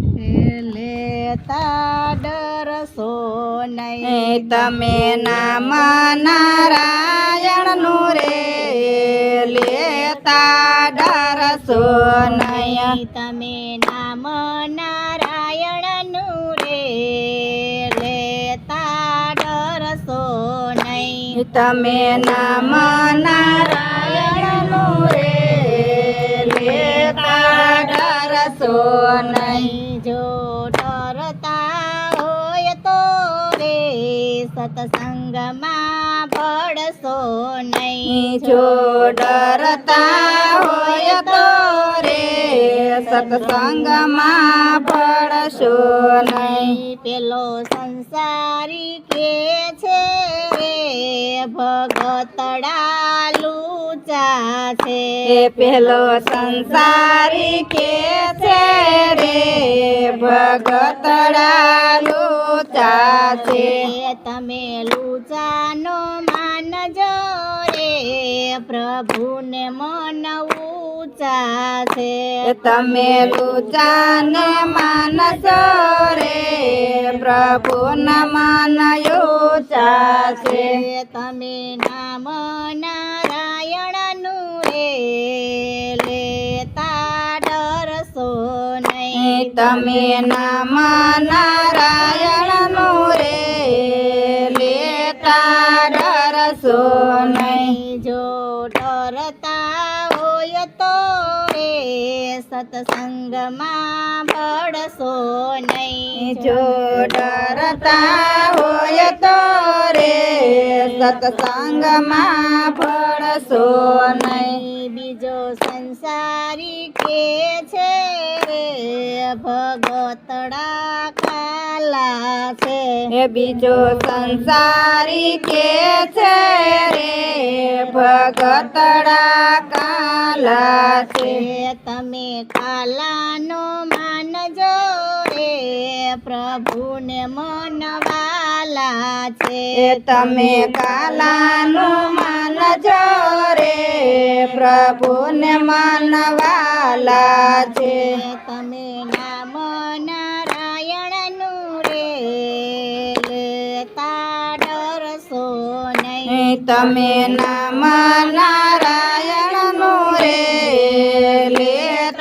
લેતા ડરશો નહીં તમે નામ નારાયણનું રે. લેતા ડરશો નહીં. તમે નામ નારાયણનું રે. લેતા ડરશો નહીં. તમે નામ નારાયણનું રે. લેતા ડરશો નહીં. સત્સંગમાં પડશો નહીં. જો ડરતા સત્સંગમાં પડશો નહીં. પેલો સંસારી કે છે રે ભગતડા લુચા છે. પેલો સંસારી કે છે રે ભગતડા લોચા છે. તમે લુચાનો માનજો રે પ્રભુને મન ઊંચા છે તમે લુચાને માનસો રે પ્રભુના માનયો છે એ તમે નામ નારાયણનું રે લેતા ડરશો નહીં. તમે નામ નારાયણનું રે લેતા ડરશો નહીં. જો સત્સંગમાં પડશો નહીં. જો ડરતા હોય તો રે સત્સંગમાં પડશો નહીં. બીજો સંસારી કે છે રે ભગતડા કાલા છે. એ બીજો સંસારી કે છે રે ભગતડા કાલા છે તમે કાલાનો માનજો રે પ્રભુને મનવાલા છે. તમે કાલાનો માનજો રે પ્રભુને માનવાલા છે. તમે નામ નારાયણનું રે તાડર ડરશો નહીં. તમે નામ નારાયણનું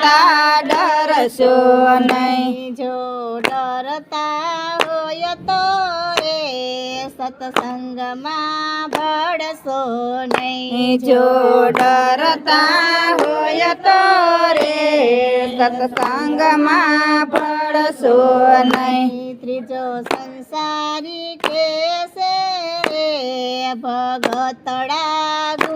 લેતા ડરશો નહીં. જો ડરતા હોય તો રે સત્સંગમાં ભળશો નહીં. જો ડરતા હોય તો રે સત્સંગમાં ભળશો નહીં. ત્રીજો સંસારી કે છે રે ભગતડા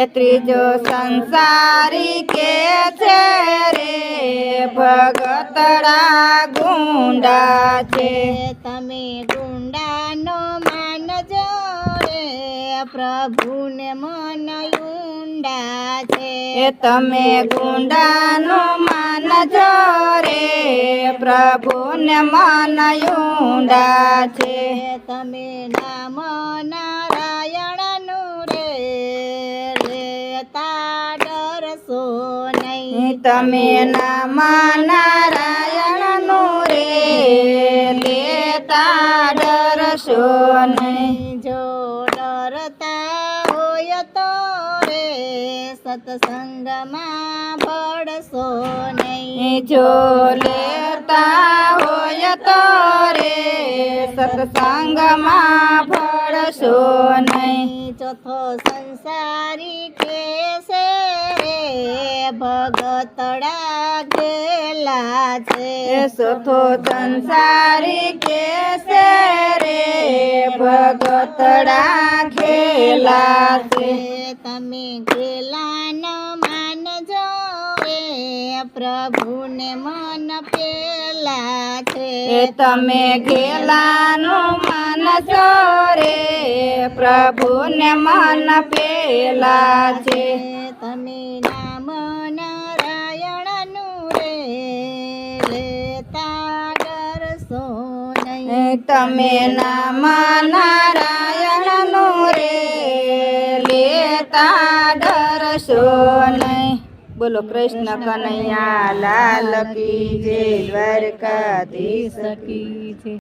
એ ત્રીજો સંસારી કે છે રે? ભગતડા ગુંડા છે. તમે ગુંડાનો માનજો રે? પ્રભુને મન ઊંડા છે. તમે ગુંડાનો માનજો રે? પ્રભુને મનયુંડા છે. તમે નામ તમે નામ નારાયણનું રે લેતા ડરશો નહીં. જો ડરતા હોય તો રે સત્સંગમાં પડશો નહીં. જો લેતા હોય તો રે સત્સંગમાં પડશો નહીં. ચોથો સંસારી કે છે રે ભગતડા ગેલા છે સોથો સંસારી કે છે રે? ભગતડા ગેલા છે. તમે ગેલાનો માનજો રે. પ્રભુને મન પેલા છે તમે ગેલાનું મન ચોરે પ્રભુને મન પેલા છે. તમે નામ નારાયણનું રે લેતા ડરશો નહીં. તમે નામ નારાયણનું રે લેતા ડરશો નહીં. બોલો કૃષ્ણ કનૈયા લાલ કી જય દ્વારકાધીશ સકી છે